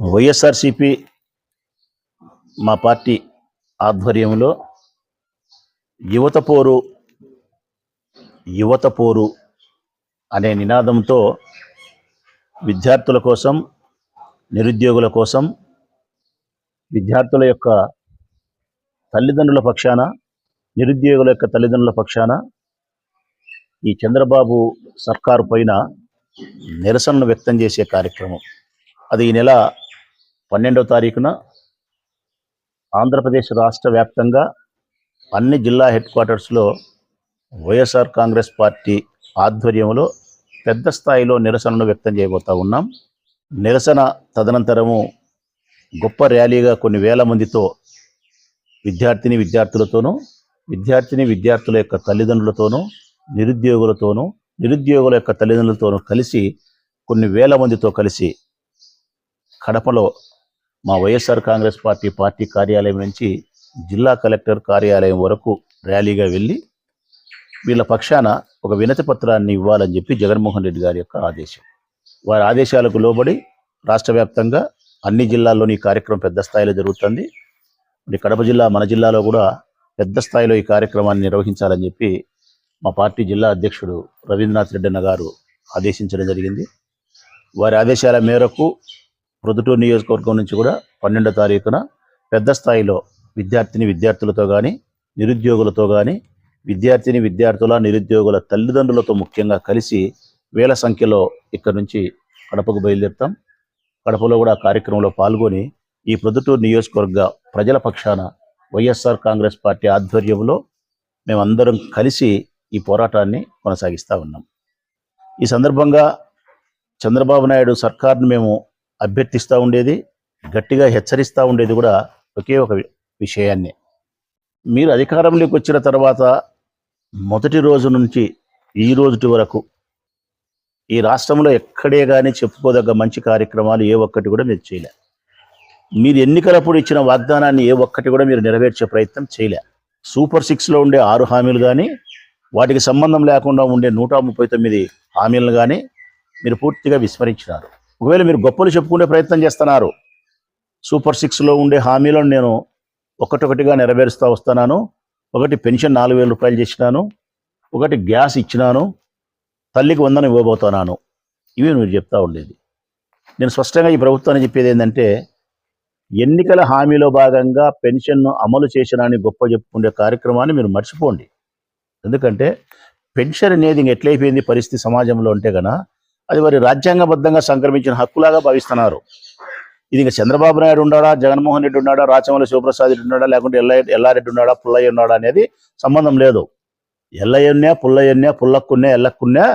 వైఎస్ఆర్సిపి మా పార్టీ ఆధ్వర్యంలో యువత పోరు యువత పోరు అనే నినాదంతో విద్యార్థుల కోసం నిరుద్యోగుల కోసం విద్యార్థుల యొక్క తల్లిదండ్రుల పక్షాన నిరుద్యోగుల యొక్క తల్లిదండ్రుల పక్షాన ఈ చంద్రబాబు సర్కారు పైన నిరసనను వ్యక్తం చేసే కార్యక్రమం. అది ఈ నెల పన్నెండవ తారీఖున ఆంధ్రప్రదేశ్ రాష్ట్ర వ్యాప్తంగా అన్ని జిల్లా హెడ్ క్వార్టర్స్లో వైఎస్ఆర్ కాంగ్రెస్ పార్టీ ఆధ్వర్యంలో పెద్ద స్థాయిలో నిరసనను వ్యక్తం చేయబోతా ఉన్నాం. నిరసన తదనంతరము గొప్ప ర్యాలీగా కొన్ని వేల మందితో విద్యార్థిని విద్యార్థులతోనూ విద్యార్థిని విద్యార్థుల యొక్క తల్లిదండ్రులతోనూ నిరుద్యోగులతోనూ నిరుద్యోగుల యొక్క తల్లిదండ్రులతోనూ కలిసి కొన్ని వేల మందితో కలిసి కడపలో మా వైఎస్ఆర్ కాంగ్రెస్ పార్టీ పార్టీ కార్యాలయం నుంచి జిల్లా కలెక్టర్ కార్యాలయం వరకు ర్యాలీగా వెళ్ళి వీళ్ళ పక్షాన ఒక వినతి పత్రాన్ని ఇవ్వాలని చెప్పి జగన్మోహన్ రెడ్డి గారి యొక్క ఆదేశం. వారి ఆదేశాలకు లోబడి రాష్ట్ర వ్యాప్తంగా అన్ని జిల్లాల్లోని ఈ కార్యక్రమం పెద్ద స్థాయిలో జరుగుతుంది. మరి కడప జిల్లా మన జిల్లాలో కూడా పెద్ద స్థాయిలో ఈ కార్యక్రమాన్ని నిర్వహించాలని చెప్పి మా పార్టీ జిల్లా అధ్యక్షుడు రవీంద్రనాథ్ రెడ్డి అన్న గారు ఆదేశించడం జరిగింది. వారి ఆదేశాల మేరకు ప్రొద్దుటూరు నియోజకవర్గం నుంచి కూడా పన్నెండో తారీఖున పెద్ద స్థాయిలో విద్యార్థిని విద్యార్థులతో కానీ నిరుద్యోగులతో కానీ విద్యార్థిని విద్యార్థుల నిరుద్యోగుల తల్లిదండ్రులతో ముఖ్యంగా కలిసి వేల సంఖ్యలో ఇక్కడ నుంచి కడపకు బయలుదేరుతాం. కడపలో కూడా కార్యక్రమంలో పాల్గొని ఈ ప్రొద్దుటూరు నియోజకవర్గ ప్రజల పక్షాన వైఎస్ఆర్ కాంగ్రెస్ పార్టీ ఆధ్వర్యంలో మేమందరం కలిసి ఈ పోరాటాన్ని కొనసాగిస్తూ ఉన్నాం. ఈ సందర్భంగా చంద్రబాబు నాయుడు సర్కార్ను మేము అభ్యర్థిస్తూ ఉండేది గట్టిగా హెచ్చరిస్తూ ఉండేది కూడా ఒకే ఒక విషయాన్ని. మీరు అధికారంలోకి వచ్చిన తర్వాత మొదటి రోజు నుంచి ఈ రోజుటి వరకు ఈ రాష్ట్రంలో ఎక్కడే కానీ చెప్పుకోదగ్గ మంచి కార్యక్రమాలు ఏ ఒక్కటి కూడా మీరు చేయలే. మీరు ఎన్నికలప్పుడు ఇచ్చిన వాగ్దానాన్ని ఏ ఒక్కటి కూడా మీరు నెరవేర్చే ప్రయత్నం చేయలే. సూపర్ సిక్స్లో ఉండే ఆరు హామీలు కానీ వాటికి సంబంధం లేకుండా ఉండే నూట ముప్పై తొమ్మిది హామీలను కానీ మీరు పూర్తిగా విస్మరించినారు. ఒకవేళ మీరు గొప్పలు చెప్పుకునే ప్రయత్నం చేస్తున్నారు. సూపర్ సిక్స్లో ఉండే హామీలను నేను ఒకటొకటిగా నెరవేరుస్తూ వస్తున్నాను. ఒకటి పెన్షన్ నాలుగు వేల రూపాయలు చేసినాను. ఒకటి గ్యాస్ ఇచ్చినాను. తల్లికి వందనం ఇవ్వబోతున్నాను. ఇవి మీరు చెప్తా ఉండేది. నేను స్పష్టంగా ఈ ప్రభుత్వాన్ని చెప్పేది ఏంటంటే ఎన్నికల హామీలో భాగంగా పెన్షన్ను అమలు చేసినాని గొప్ప చెప్పుకునే కార్యక్రమాన్ని మీరు మర్చిపోండి. ఎందుకంటే పెన్షన్ అనేది ఇంక ఎట్లయిపోయింది పరిస్థితి సమాజంలో ఉంటే కనుక అది వారి రాజ్యాంగబద్ధంగా సంక్రమించిన హక్కులాగా భావిస్తున్నారు. ఇది ఇంకా చంద్రబాబు నాయుడు ఉన్నాడా జగన్మోహన్ రెడ్డి ఉన్నాడా రాచమల్లి శివప్రసాద్ రెడ్డి ఉన్నాడా లేకుంటే ఎల్లయ్య ఎల్లారెడ్డి ఉన్నాడా పుల్లయ్య ఉన్నాడా అనేది సంబంధం లేదు. ఎల్లయ్యన్నా పుల్లయ్యన్నా పుల్లక్కున్నా ఎల్లక్కున్నా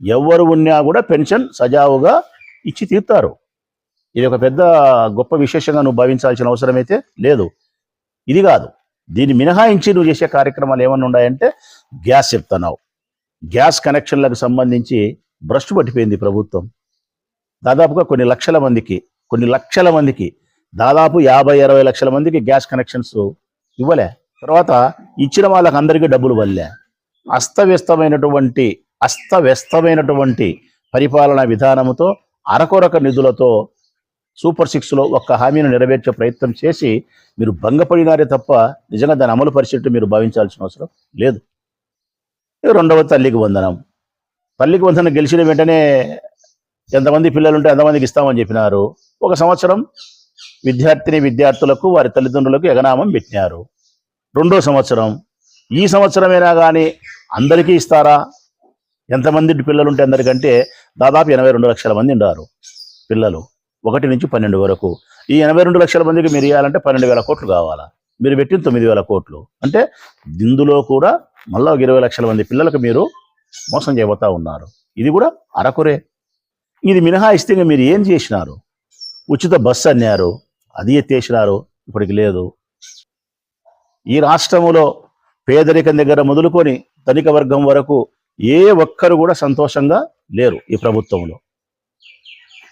ఎవరు ఉన్నా కూడా పెన్షన్ సజావుగా ఇచ్చి తీరుతారు. ఇది ఒక పెద్ద గొప్ప విశేషంగా నువ్వు భావించాల్సిన అవసరం అయితే లేదు. ఇది కాదు. దీన్ని మినహాయించి నువ్వు చేసే కార్యక్రమాలు ఏమన్నా ఉన్నాయంటే గ్యాస్ చెప్తున్నావు. గ్యాస్ కనెక్షన్లకు సంబంధించి భ్రష్టు పట్టిపోయింది ప్రభుత్వం. దాదాపుగా కొన్ని లక్షల మందికి కొన్ని లక్షల మందికి దాదాపు యాభై అరవై లక్షల మందికి గ్యాస్ కనెక్షన్స్ ఇవ్వలే. తర్వాత ఇచ్చిన వాళ్ళకి అందరికీ డబ్బులు వల్లే అస్తవ్యస్తమైనటువంటి అస్తవ్యస్తమైనటువంటి పరిపాలనా విధానముతో అరకొరక నిధులతో సూపర్ సిక్స్లో ఒక్క హామీని నెరవేర్చే ప్రయత్నం చేసి మీరు భంగపడినారే తప్ప నిజంగా దాన్ని అమలు పరిచేట్టు మీరు భావించాల్సిన అవసరం లేదు. రెండవ తల్లికి వందనం. తల్లికి వంతన గెలిచిన వెంటనే ఎంతమంది పిల్లలు ఉంటే ఎంతమందికి ఇస్తామని చెప్పినారు. ఒక సంవత్సరం విద్యార్థిని విద్యార్థులకు వారి తల్లిదండ్రులకు ఎగనామం పెట్టినారు. రెండో సంవత్సరం ఈ సంవత్సరమైనా కానీ అందరికీ ఇస్తారా? ఎంతమంది పిల్లలు ఉంటే అందరికంటే దాదాపు ఎనభై రెండు లక్షల మంది ఉన్నారు పిల్లలు ఒకటి నుంచి పన్నెండు వరకు. ఈ ఎనభై రెండు లక్షల మందికి మీరు ఇవ్వాలంటే పన్నెండు వేల కోట్లు కావాలా? మీరు పెట్టిన తొమ్మిది వేల కోట్లు. అంటే ఇందులో కూడా మళ్ళీ ఒక ఇరవై లక్షల మంది పిల్లలకు మీరు మోసం చేయబోతా ఉన్నారు. ఇది కూడా అరకురే. ఇది మినహాయిస్తే మీరు ఏం చేసినారు? ఉచిత బస్సు అన్నారు. అది ఎత్తేసినారు. ఇప్పటికి లేదు. ఈ రాష్ట్రములో పేదరికం దగ్గర మొదలుకొని ధనిక వర్గం వరకు ఏ ఒక్కరు కూడా సంతోషంగా లేరు ఈ ప్రభుత్వంలో.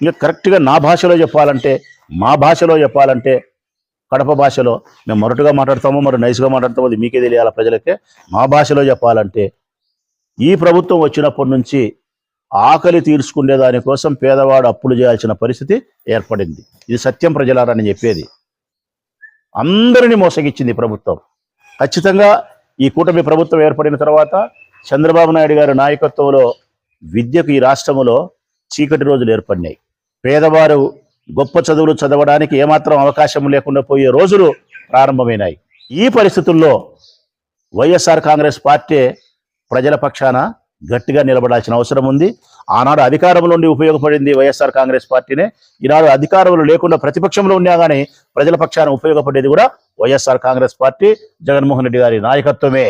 ఇంకా కరెక్ట్గా నా భాషలో చెప్పాలంటే మా భాషలో చెప్పాలంటే కడప భాషలో మేము మొరటుగా మాట్లాడతామో మరి నైస్గా మాట్లాడతామో అది మీకే తెలియాలి ప్రజలకే. మా భాషలో చెప్పాలంటే ఈ ప్రభుత్వం వచ్చినప్పటి నుంచి ఆకలి తీర్చుకునే దానికోసం పేదవాడు అప్పులు చేయాల్సిన పరిస్థితి ఏర్పడింది. ఇది సత్యం ప్రజలారని చెప్పేది. అందరినీ మోసగించింది ప్రభుత్వం. ఖచ్చితంగా ఈ కూటమి ప్రభుత్వం ఏర్పడిన తర్వాత చంద్రబాబు నాయుడు గారి నాయకత్వంలో విద్యకు ఈ రాష్ట్రంలో చీకటి రోజులు ఏర్పడినాయి. పేదవారు గొప్ప చదువులు చదవడానికి ఏమాత్రం అవకాశం లేకుండా పోయే రోజులు ప్రారంభమైనాయి. ఈ పరిస్థితుల్లో వైఎస్ఆర్ కాంగ్రెస్ పార్టీ ప్రజల పక్షాన గట్టిగా నిలబడాల్సిన అవసరం ఉంది. ఆనాడు అధికారంలో ఉండి ఉపయోగపడింది వైఎస్ఆర్ కాంగ్రెస్ పార్టీనే. ఈనాడు అధికారంలో లేకుండా ప్రతిపక్షంలో ఉన్నా కానీ ప్రజల పక్షాన ఉపయోగపడేది కూడా వైఎస్ఆర్ కాంగ్రెస్ పార్టీ. జగన్మోహన్ రెడ్డి గారి నాయకత్వమే.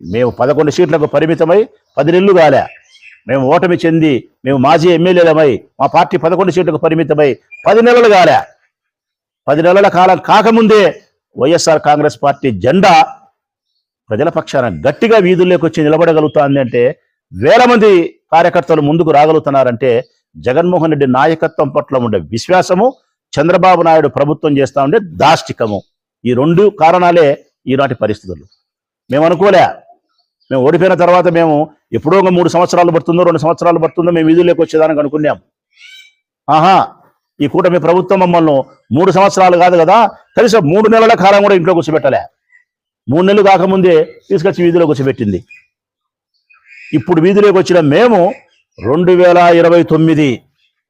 మేము పదకొండు సీట్లకు పరిమితమై పది నెలలు కాలే. మేము ఓటమి చెంది మేము మాజీ ఎమ్మెల్యేలమై మా పార్టీ పదకొండు సీట్లకు పరిమితమై పది నెలలు కాలే. పది నెలల కాలం కాకముందే వైఎస్ఆర్ కాంగ్రెస్ పార్టీ జెండా ప్రజల పక్షాన గట్టిగా వీధుల్లోకి వచ్చి నిలబడగలుగుతాంది అంటే వేల మంది కార్యకర్తలు ముందుకు రాగలుగుతున్నారంటే జగన్మోహన్ రెడ్డి నాయకత్వం పట్ల ఉండే విశ్వాసము చంద్రబాబు నాయుడు ప్రభుత్వం చేస్తా ఉండే దాష్టికము. ఈ రెండు కారణాలే ఈనాటి పరిస్థితులు. మేము అనుకోలే. మేము ఓడిపోయిన తర్వాత మేము ఎప్పుడో ఒక మూడు సంవత్సరాలు పడుతుందో రెండు సంవత్సరాలు పడుతుందో మేము వీధుల్లోకి వచ్చేదానికి అనుకున్నాం. ఆహా! ఈ కూటమి ప్రభుత్వం మమ్మల్ని మూడు సంవత్సరాలు కాదు కదా కనీసం మూడు నెలల కాలం కూడా ఇంట్లో కూర్చోబెట్టలే. మూడు నెలలు కాకముందే తీసుకొచ్చి వీధిలో పెట్టింది. ఇప్పుడు వీధిలోకి వచ్చిన మేము రెండు వేల ఇరవై తొమ్మిది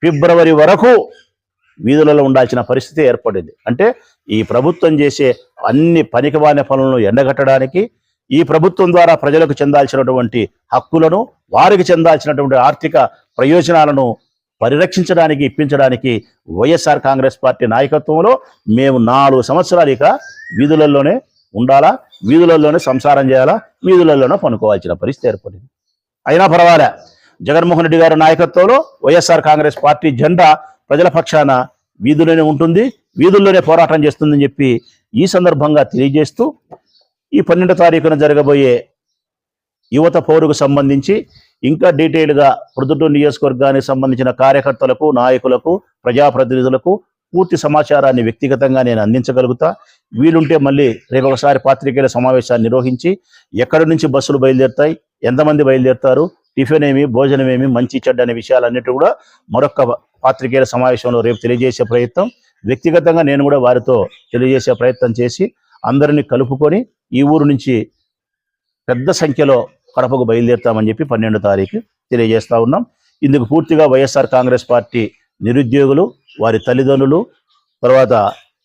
ఫిబ్రవరి వరకు వీధులలో ఉండాల్సిన పరిస్థితి ఏర్పడింది. అంటే ఈ ప్రభుత్వం చేసే అన్ని పనికివాని పనులను ఎండగట్టడానికి ఈ ప్రభుత్వం ద్వారా ప్రజలకు చెందాల్సినటువంటి హక్కులను వారికి చెందాల్సినటువంటి ఆర్థిక ప్రయోజనాలను పరిరక్షించడానికి ఇప్పించడానికి వైఎస్ఆర్ కాంగ్రెస్ పార్టీ నాయకత్వంలో మేము నాలుగు సంవత్సరాలు ఇక వీధులలోనే ఉండాలా? వీధులలోనే సంసారం చేయాలా? వీధులలోనే పనుకోవాల్సిన పరిస్థితి ఏర్పడింది. అయినా పర్వాలే. జగన్మోహన్ రెడ్డి గారి నాయకత్వంలో వైఎస్ఆర్ కాంగ్రెస్ పార్టీ జెండా ప్రజల పక్షాన వీధుల్లోనే ఉంటుంది వీధుల్లోనే పోరాటం చేస్తుందని చెప్పి ఈ సందర్భంగా తెలియజేస్తూ ఈ పన్నెండో తారీఖున జరగబోయే యువత పౌరుకు సంబంధించి ఇంకా డీటెయిల్గా ప్రొద్దుటూరు నియోజకవర్గానికి సంబంధించిన కార్యకర్తలకు నాయకులకు ప్రజాప్రతినిధులకు పూర్తి సమాచారాన్ని వ్యక్తిగతంగా నేను అందించగలుగుతా. వీలుంటే మళ్ళీ రేపు ఒకసారి పాత్రికేయుల సమావేశాన్ని నిర్వహించి ఎక్కడి నుంచి బస్సులు బయలుదేరుతాయి ఎంతమంది బయలుదేరుతారు టిఫిన్ ఏమి భోజనం ఏమి మంచి చెడ్డ అనే విషయాలన్నిటి కూడా మరొక పాత్రికేయుల సమావేశంలో రేపు తెలియజేసే ప్రయత్నం. వ్యక్తిగతంగా నేను కూడా వారితో తెలియజేసే ప్రయత్నం చేసి అందరినీ కలుపుకొని ఈ ఊరు నుంచి పెద్ద సంఖ్యలో కడపకు బయలుదేరుతామని చెప్పి పన్నెండో తారీఖు తెలియజేస్తా ఉన్నాం. ఇందుకు పూర్తిగా వైఎస్ఆర్ కాంగ్రెస్ పార్టీ నిరుద్యోగులు వారి తల్లిదండ్రులు తర్వాత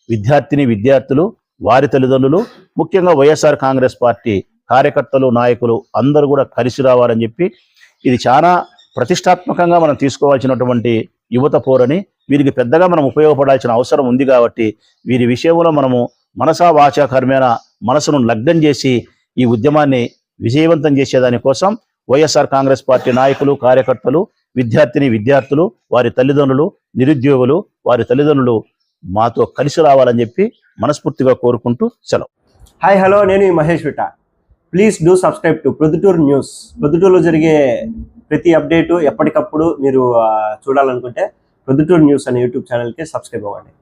విద్యార్థిని విద్యార్థులు వారి తల్లిదండ్రులు ముఖ్యంగా వైఎస్ఆర్ కాంగ్రెస్ పార్టీ కార్యకర్తలు నాయకులు అందరూ కూడా కలిసి రావాలని చెప్పి ఇది చాలా ప్రతిష్టాత్మకంగా మనం తీసుకోవాల్సినటువంటి యువత పోరని వీరికి పెద్దగా మనం ఉపయోగపడాల్సిన అవసరం ఉంది కాబట్టి వీరి విషయంలో మనము మనసా వాచా కర్మేణ మనసును లగ్నం చేసి ఈ ఉద్యమాన్ని విజయవంతం చేసేదానికోసం వైఎస్ఆర్ కాంగ్రెస్ పార్టీ నాయకులు కార్యకర్తలు విద్యార్థిని విద్యార్థులు వారి తల్లిదండ్రులు నిరుద్యోగులు వారి తల్లిదండ్రులు మాతో కలిసి రావాలని చెప్పి మనస్ఫూర్తిగా కోరుకుంటూ సెలవు. హాయ్ హలో నేను ఈ Mahesh విట. Please do subscribe to Proddatur news ప్రొద్దుటూరులో జరిగే ప్రతి అప్డేటు ఎప్పటికప్పుడు మీరు చూడాలనుకుంటే ప్రొద్దుటూరు న్యూస్ అనే యూట్యూబ్ ఛానల్కి సబ్స్క్రైబ్ అవ్వండి.